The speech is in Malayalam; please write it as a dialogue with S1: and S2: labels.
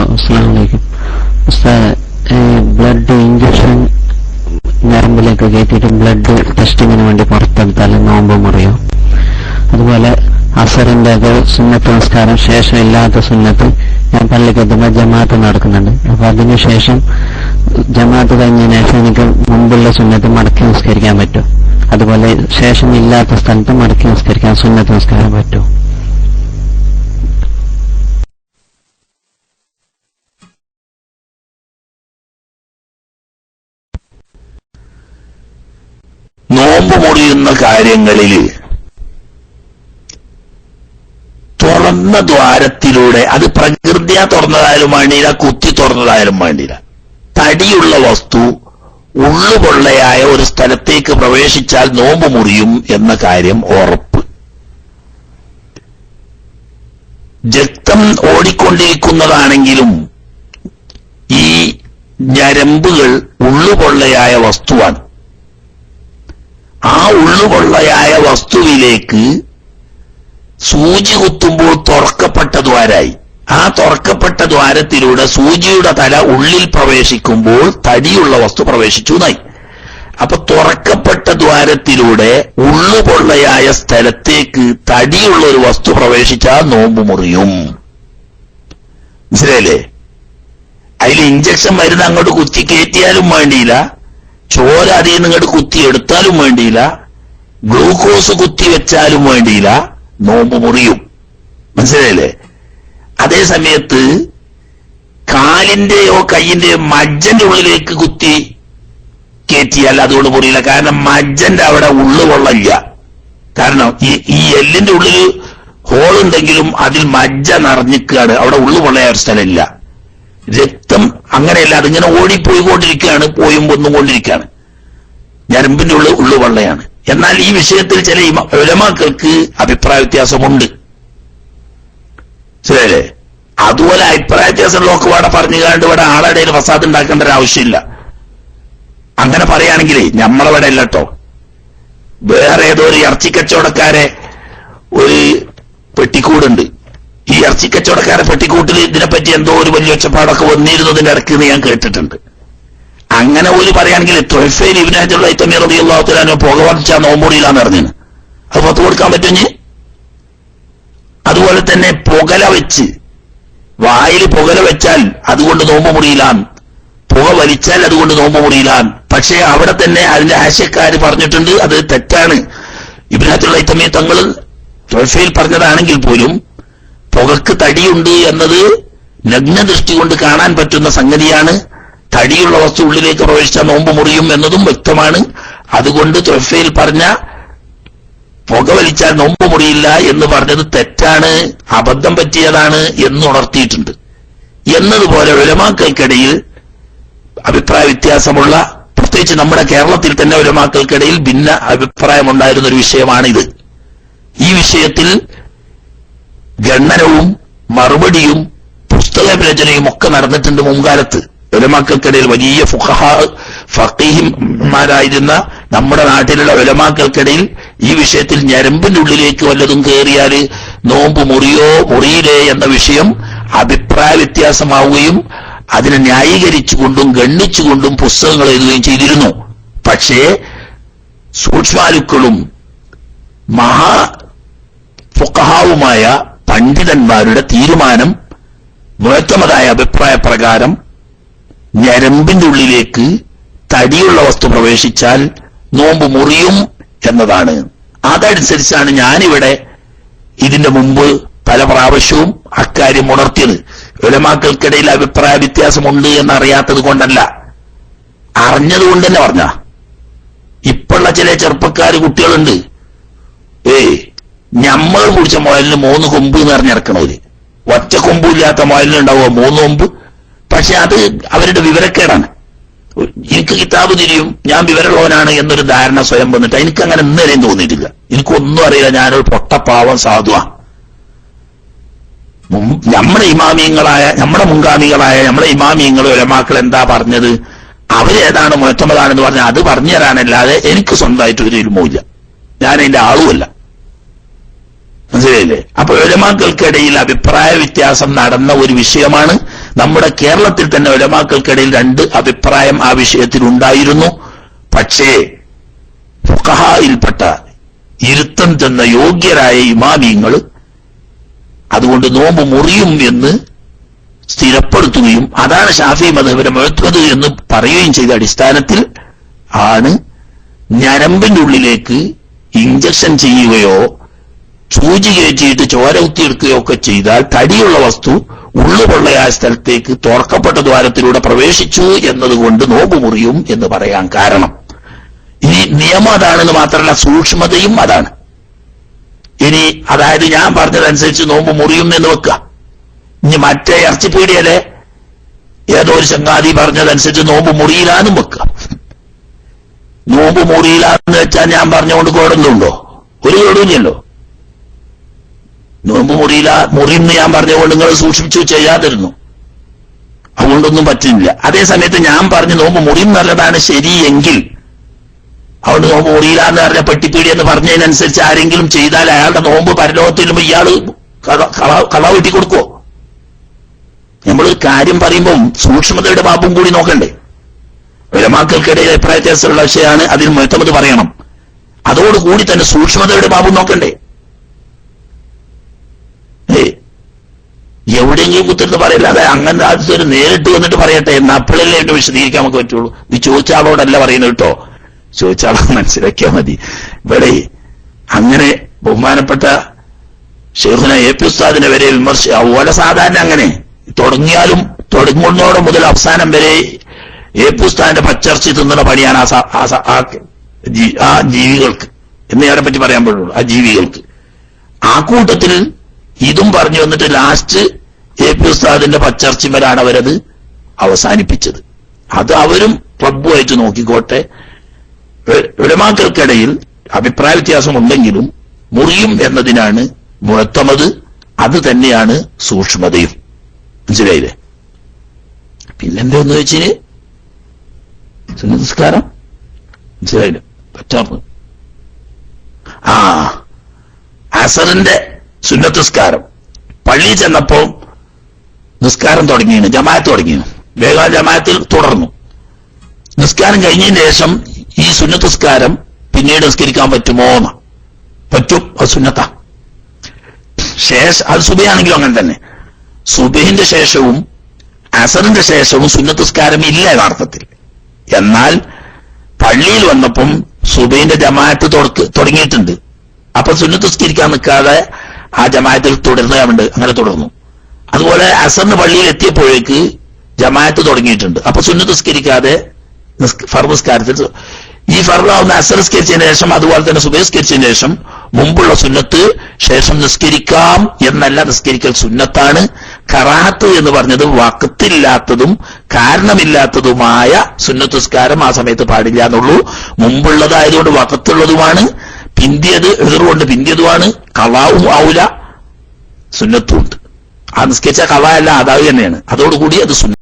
S1: ഹലോ അസ്സാം വലൈക്കും ബ്ലഡ് ഇഞ്ചക്ഷൻ ഞരമ്പിലേക്ക് കയറ്റിയിട്ട് ബ്ലഡ് ടെസ്റ്റിങ്ങിന് വേണ്ടി പുറത്തെടുത്താൽ നോമ്പ് മുറിയോ. അതുപോലെ അസറിന്റെ ഒക്കെ സുന്നത്ത് നമസ്കാരം ശേഷം ഇല്ലാത്ത സുന്നത്ത് ഞാൻ പള്ളിക്ക് എത്തുമ്പോൾ ജമാഅത്ത് നടക്കുന്നുണ്ട്. അപ്പൊ അതിനുശേഷം ജമാഅത്ത് കഴിഞ്ഞതിന് ശേഷം എനിക്ക് മുമ്പുള്ള സുന്നത്ത് മടക്കി നിസ്കരിക്കാൻ പറ്റും. അതുപോലെ ശേഷം ഇല്ലാത്ത സ്ഥലത്ത് മടക്കി നിസ്കരിക്കാൻ സുന്നത്ത് നമസ്കാരം പറ്റും
S2: നോമ്പ് മുറിയുന്ന കാര്യങ്ങളിൽ തുറന്ന ദ്വാരത്തിലൂടെ അത് പ്രകൃതിയാ തുറന്നതായാലും വേണ്ടിയില്ല കുത്തി തുറന്നതായാലും വേണ്ടിയില്ല. തടിയുള്ള വസ്തു ഉള്ളുപൊള്ളയായ ഒരു സ്ഥലത്തേക്ക് പ്രവേശിച്ചാൽ നോമ്പ് മുറിയും എന്ന കാര്യം ഉറപ്പ്. രക്തം ഓടിക്കൊണ്ടിരിക്കുന്നതാണെങ്കിലും ഈ ഞരമ്പുകൾ ഉള്ളുപൊള്ളയായ വസ്തുവാണ്. ആ ഉള്ളുകൊള്ളയായ വസ്തുവിലേക്ക് സൂചി കുത്തുമ്പോൾ തുറക്കപ്പെട്ട ദ്വാരായി. ആ തുറക്കപ്പെട്ട ദ്വാരത്തിലൂടെ സൂചിയുടെ തല ഉള്ളിൽ പ്രവേശിക്കുമ്പോൾ തടിയുള്ള വസ്തു പ്രവേശിച്ചു എന്നായി. അപ്പൊ തുറക്കപ്പെട്ട ദ്വാരത്തിലൂടെ ഉള്ളുപൊള്ളയായ സ്ഥലത്തേക്ക് തടിയുള്ള ഒരു വസ്തു പ്രവേശിച്ചാൽ നോമ്പ് മുറിയും. മനസ്സിലായില്ലേ? അതിൽ ഇഞ്ചക്ഷൻ മരുന്ന് അങ്ങോട്ട് കുത്തി കയറ്റിയാലും വേണ്ടിയില്ല. ചോര അതിൽ നിന്ന് ഇങ്ങോട്ട് കുത്തി എടുത്താലും വേണ്ടിയില്ല ഗ്ലൂക്കോസ് കുത്തി വെച്ചാലും വേണ്ടിയില്ല നോമ്പ് മുറിയും. മനസ്സിലായില്ലേ? അതേ സമയത്ത് കാലിന്റെയോ കയ്യിന്റെയോ മജ്ജന്റെ ഉള്ളിലേക്ക് കുത്തി കയറ്റിയാൽ അതുകൊണ്ട് മുറിയില്ല. കാരണം മജ്ജന്റെ അവിടെ ഉള്ളു കൊള്ളില്ല. കാരണം ഈ ഈ എല്ലിന്റെ ഉള്ളിൽ ഹോളുണ്ടെങ്കിലും അതിൽ മജ്ജ നിറഞ്ഞിക്കുകയാണ് അവിടെ ഉള്ളു കൊള്ളയ സ്ഥലമില്ല. അങ്ങനെയല്ല അതിങ്ങനെ ഓടിപ്പോയിക്കൊണ്ടിരിക്കുകയാണ് പോയും വന്നുകൊണ്ടിരിക്കുകയാണ്. ഞരമ്പിന്റെ ഉള്ളിൽ ഉള്ളു വള്ളയാണ്. എന്നാൽ ഈ വിഷയത്തിൽ ചില ഉലമാക്കൾക്ക് അഭിപ്രായ വ്യത്യാസമുണ്ട്. ശരിയല്ലേ അതുപോലെ അഭിപ്രായ വ്യത്യാസം ഇവിടെ പറഞ്ഞു കണ്ട് ഇവിടെ ആളുടെ ഫസാദ് ഉണ്ടാക്കേണ്ട ഒരു ആവശ്യമില്ല. അങ്ങനെ പറയുകയാണെങ്കിലേ നമ്മളവിടെ അല്ല കേട്ടോ വേറെ ഏതോ ഒരു ഇറച്ചി കച്ചവടക്കാരെ ഒരു പെട്ടിക്കൂടുണ്ട്. ഇറച്ചി കച്ചവടക്കാരെ പെട്ടിക്കൂട്ടിൽ ഇതിനെപ്പറ്റി എന്തോ ഒരു വലിയ ഒച്ചപ്പാടൊക്കെ വന്നിരുന്നതിന്റെ ഇടയ്ക്ക് ഞാൻ കേട്ടിട്ടുണ്ട്. അങ്ങനെ ഒരു പറയുകയാണെങ്കിൽ തൊഴിൽ ഇബിനാജുള്ള ഇത്തമീർ റബി അള്ളാഹുത്തലാനോ പുക വളർച്ച നോമ്പൂടിയിലാന്ന് അറിഞ്ഞു അത് പത്ത് കൊടുക്കാൻ പറ്റുഞ്ഞ് അതുപോലെ തന്നെ പുകല വെച്ച് വായിൽ പുകല വെച്ചാൽ അതുകൊണ്ട് നോമ്പ് മുറിയിലാൻ പുക വലിച്ചാൽ അതുകൊണ്ട് നോമ്പ് മുറിയിലാൻ പക്ഷേ അവിടെ തന്നെ അതിന്റെ ആശയക്കാർ പറഞ്ഞിട്ടുണ്ട് അത് തെറ്റാണ്. ഇബ്രാത്തുള്ള ഇത്തമേ തങ്ങൾ തൊഴഫയിൽ പറഞ്ഞതാണെങ്കിൽ പോലും പുകക്ക് തടിയുണ്ട് എന്നത് നഗ്നദൃഷ്ടി കൊണ്ട് കാണാൻ പറ്റുന്ന സംഗതിയാണ്. തടിയുള്ള വസ്തു ഉള്ളിലേക്ക് പ്രവേശിച്ച നോമ്പ് മുറിയും എന്നതും വ്യക്തമാണ്. അതുകൊണ്ട് തൊഫയിൽ പറഞ്ഞ പുക വലിച്ചാൽ നോമ്പ് മുറിയില്ല എന്ന് പറഞ്ഞത് തെറ്റാണ് അബദ്ധം പറ്റിയതാണ് എന്ന് ഉണർത്തിയിട്ടുണ്ട്. എന്നതുപോലെ ഉലമാക്കൾക്കിടയിൽ അഭിപ്രായ വ്യത്യാസമുള്ള പ്രത്യേകിച്ച് നമ്മുടെ കേരളത്തിൽ തന്നെ ഉലമാക്കൾക്കിടയിൽ ഭിന്ന അഭിപ്രായമുണ്ടായിരുന്ന ഒരു വിഷയമാണിത്. ഈ വിഷയത്തിൽ പുസ്തക രചനയും ഒക്കെ നടന്നിട്ടുണ്ട് മുൻകാലത്ത്. ഒലമാക്കൾക്കിടയിൽ വലിയ ഫുഖഹ ഫക്കീഹിമാരായിരുന്ന നമ്മുടെ നാട്ടിലുള്ള ഒലമാക്കൾക്കിടയിൽ ഈ വിഷയത്തിൽ ഞരമ്പിന്റെ ഉള്ളിലേക്ക് വല്ലതും കയറിയാൽ നോമ്പ് മുറിയോ മുറിയില്ലേ എന്ന വിഷയം അഭിപ്രായ വ്യത്യാസമാവുകയും അതിനെ ന്യായീകരിച്ചുകൊണ്ടും ഗണ്ണിച്ചുകൊണ്ടും പുസ്തകങ്ങൾ എഴുതുകയും ചെയ്തിരുന്നു. പക്ഷേ സൂക്ഷ്മാലുക്കളും മഹാ ഫുക്കഹാവുമായ പണ്ഡിതന്മാരുടെ തീരുമാനം മുഴത്തമതായ അഭിപ്രായ പ്രകാരം ഞരമ്പിന്റെ ഉള്ളിലേക്ക് തടിയുള്ള വസ്തു പ്രവേശിച്ചാൽ നോമ്പ് മുറിയും എന്നതാണ്. അതനുസരിച്ചാണ് ഞാനിവിടെ ഇതിന്റെ മുമ്പ് പല പ്രാവശ്യവും അക്കാര്യം ഉണർത്തിയത്. ഉലമാക്കൾക്കിടയിൽ അഭിപ്രായ വ്യത്യാസമുണ്ട് എന്നറിയാത്തത് കൊണ്ടല്ല. അറിഞ്ഞതുകൊണ്ട് തന്നെ പറഞ്ഞ ഇപ്പോഴുള്ള ചില ചെറുപ്പക്കാര് കുട്ടികളുണ്ട്. ഏയ് ഞമ്മൾ കുടിച്ച മുളലിന് മൂന്ന് കൊമ്പ് എന്ന് പറഞ്ഞിറക്കണവര് ഒറ്റ കൊമ്പില്ലാത്ത മുയലിനുണ്ടാവുക മൂന്ന് കൊമ്പ്. പക്ഷെ അത് അവരുടെ വിവരക്കേടാണ്. എനിക്ക് കിതാബ് തിരിയും ഞാൻ വിവരമുള്ളവനാണ് എന്നൊരു ധാരണ സ്വയം വന്നിട്ട് എനിക്ക് അങ്ങനെ ഇന്നലെയും തോന്നിയിട്ടില്ല. എനിക്കൊന്നും അറിയില്ല ഞാനൊരു പൊട്ടപ്പാവം സാധുവാ. നമ്മുടെ ഇമാമിയങ്ങളായ നമ്മുടെ മുൻഗാമികളായ നമ്മുടെ ഇമാമിയങ്ങൾ ഒരമാക്കൾ എന്താ പറഞ്ഞത്? അവരേതാണ് മുഴത്തമതാണെന്ന് പറഞ്ഞാൽ അത് പറഞ്ഞു തരാനല്ലാതെ എനിക്ക് സ്വന്തമായിട്ട് ഒരു ഇൽമുമില്ല ഞാൻ അതിന്റെ ആളുമല്ല. മനസ്സിലായില്ലേ? അപ്പൊ ഉലമാക്കൾക്കിടയിൽ അഭിപ്രായ വ്യത്യാസം നടന്ന ഒരു വിഷയമാണ്. നമ്മുടെ കേരളത്തിൽ തന്നെ ഉലമാക്കൾക്കിടയിൽ രണ്ട് അഭിപ്രായം ആ വിഷയത്തിൽ ഉണ്ടായിരുന്നു. പക്ഷേ ഫുഖഹായിൽപ്പെട്ട ഇരുത്തം ചെന്ന യോഗ്യരായ ഇമാമിയങ്ങൾ അതുകൊണ്ട് നോമ്പ് മുറിയും എന്ന് സ്ഥിരപ്പെടുത്തുകയും അതാണ് ഷാഫി മധുപരം മുഴത്തുന്നത് എന്ന് പറയുകയും ചെയ്ത അടിസ്ഥാനത്തിൽ ആണ് ഞരമ്പിന്റെ ഉള്ളിലേക്ക് ഇഞ്ചക്ഷൻ ചെയ്യുകയോ സൂചി കയറ്റിയിട്ട് ചോര ഉത്തിയെടുക്കുകയൊക്കെ ചെയ്താൽ തടിയുള്ള വസ്തു ഉള്ളുപൊള്ളയായ സ്ഥലത്തേക്ക് തുറക്കപ്പെട്ട ദ്വാരത്തിലൂടെ പ്രവേശിച്ചു എന്നതുകൊണ്ട് നോമ്പ് മുറിയും എന്ന് പറയാൻ കാരണം. ഇനി നിയമം അതാണെന്ന് മാത്രമല്ല സൂക്ഷ്മതയും അതാണ്. ഇനി അതായത് ഞാൻ പറഞ്ഞതനുസരിച്ച് നോമ്പ് മുറിയും എന്ന് വെക്കുക. ഇനി മറ്റേ ഇറച്ചിപ്പീടിയല്ലേ? ഏതോ ഒരു ചങ്ങാതി പറഞ്ഞതനുസരിച്ച് നോമ്പ് മുറിയിലാന്നും വെക്കുക. നോമ്പ് മുറിയിലാന്ന് വെച്ചാൽ ഞാൻ പറഞ്ഞുകൊണ്ട് കേടൊന്നുണ്ടോ? ഒരു കേടുമില്ലല്ലോ. നോമ്പ് മുറിയില്ല മുറിയെന്ന് ഞാൻ പറഞ്ഞുകൊണ്ട് നിങ്ങൾ സൂക്ഷിച്ചു ചെയ്യാതിരുന്നു. അതുകൊണ്ടൊന്നും പറ്റുന്നില്ല അതേ സമയത്ത് ഞാൻ പറഞ്ഞ് നോമ്പ് മുറി നല്ലതാണ് ശരിയെങ്കിൽ അവിടെ നോമ്പ് മുറിയില്ല എന്ന് പറഞ്ഞ പെട്ടിപ്പീടി എന്ന് പറഞ്ഞതിനനുസരിച്ച് ആരെങ്കിലും ചെയ്താൽ അയാളുടെ നോമ്പ് പരലോകത്തിലും ഇയാൾ കള- വീട്ടി കൊടുക്കുവോ നമ്മൾ കാര്യം പറയുമ്പം സൂക്ഷ്മതയുടെ ബാബും കൂടി നോക്കണ്ടേ. വിലമാക്കൾക്കിടയിൽ അഭിപ്രായ വ്യത്യാസമുള്ള വിഷയമാണ് അതിൽ മുഴത്തമത് പറയണം. അതോടുകൂടി തന്നെ സൂക്ഷ്മതയുടെ ബാബും നോക്കണ്ടേ ഏയ് എവിടെയെങ്കിലും കുത്തിരുന്ന് പറയില്ല. അതെ അങ്ങനെ ഒരു നേരിട്ട് വന്നിട്ട് പറയട്ടെ എന്നാ അപ്പോഴല്ലേ എന്നെ വിശദീകരിക്കാൻ നമുക്ക് പറ്റുള്ളൂ. ഇത് ചോദിച്ചാളോടല്ല പറയുന്നത് കേട്ടോ. ചോദിച്ച ആളെ മനസ്സിലാക്കിയാൽ മതി. ഇവിടെ അങ്ങനെ ബഹുമാനപ്പെട്ട ഷെയ്ഖുന എ പി ഉസ്താദിനെ വരെ വിമർശ അതുപോലെ സാധാരണ അങ്ങനെ. തുടങ്ങിയാലും തുടങ്ങുന്നതോടെ മുതൽ അവസാനം വരെ എ പി ഉസ്താദിന്റെ പച്ചർച്ചി തിന്നുന്ന പണിയാണ് ആ ജീവികൾക്ക്. എന്നേ പറ്റി പറയാൻ പറ്റുള്ളൂ ആ ജീവികൾക്ക്. ആ കൂട്ടത്തിൽ ഇതും പറഞ്ഞു വന്നിട്ട് ലാസ്റ്റ് എ പി ഉസ്താദിന്റെ പച്ചർച്ചിമലാണ് അവരത് അവസാനിപ്പിച്ചത്. അത് അവരും ക്ലബുമായിട്ട് നോക്കിക്കോട്ടെ. ഉലമാക്കൾക്കിടയിൽ അഭിപ്രായ വ്യത്യാസം ഉണ്ടെങ്കിലും മുറിയും എന്നതിനാണ് മുഴത്തമത് അത് തന്നെയാണ് സൂക്ഷ്മതയും. മനസ്സിലായില്ലേ? പിന്നെന്താ ഒന്ന് വെച്ചിന് നിസ്കാരം മനസ്സിലായില്ലേ? പറ്റാറ് ആ അസറിന്റെ സുന്നത്തസ്കാരം. പള്ളിയിൽ ചെന്നപ്പോ നിസ്കാരം തുടങ്ങിയാണ് ജമാഅത്ത് തുടങ്ങിയാണ് വേഗം ജമാഅത്തിൽ തുടർന്നു. നിസ്കാരം കഴിഞ്ഞതിന് ശേഷം ഈ സുന്നത്ത് നിസ്കാരം പിന്നീട് നിസ്കരിക്കാൻ പറ്റുമോ എന്ന്. പറ്റും അത് സുന്നത്ത. ശേഷം അത് സുബയാണെങ്കിലും അങ്ങനെ തന്നെ. സുബഹിന്റെ ശേഷവും അസറിന്റെ ശേഷവും സുന്നത്ത് നിസ്കാരം ഇല്ല യഥാർത്ഥത്തിൽ. എന്നാൽ പള്ളിയിൽ വന്നപ്പം സുബൈന്റെ ജമാഅത്ത് തുടങ്ങിയിട്ടുണ്ട്. അപ്പൊ സുന്നത്തസ്കരിക്കാൻ നിൽക്കാതെ ആ ജമാഅത്തിൽ തുടരുന്നുണ്ട് അങ്ങനെ തുടർന്നു. അതുപോലെ അസറിന് പള്ളിയിൽ എത്തിയപ്പോഴേക്ക് ജമാഅത്ത് തുടങ്ങിയിട്ടുണ്ട്. അപ്പൊ സുന്നത്തസ്കരിക്കാതെ ഫർമസ്കാരത്തിൽ ഈ ഫർലാവുന്ന അസറസ്കരിച്ചതിന് ശേഷം അതുപോലെ തന്നെ സുബേസ്കരിച്ചതിന് ശേഷം മുമ്പുള്ള സുന്നത്ത് ശേഷം നിസ്കരിക്കാം എന്നല്ല നിസ്കരിക്കൽ സുന്നത്താണ്. കറാത്ത് എന്ന് പറഞ്ഞത് വക്കത്തില്ലാത്തതും കാരണമില്ലാത്തതുമായ സുന്നത്തുസ്കാരം ആ സമയത്ത് പാടില്ല എന്നുള്ളൂ. മുമ്പുള്ളതായതുകൊണ്ട് വക്കത്തുള്ളതുമാണ് പിന്തിയത് എതിർകൊണ്ട് പിന്തിയതുമാണ് കളാവും ആവൂല സുന്നത്തും ഉണ്ട്. ആ നിസ്കരിച്ച കള അല്ല അതാവ് തന്നെയാണ്. അതോടുകൂടി അത് സുന്ന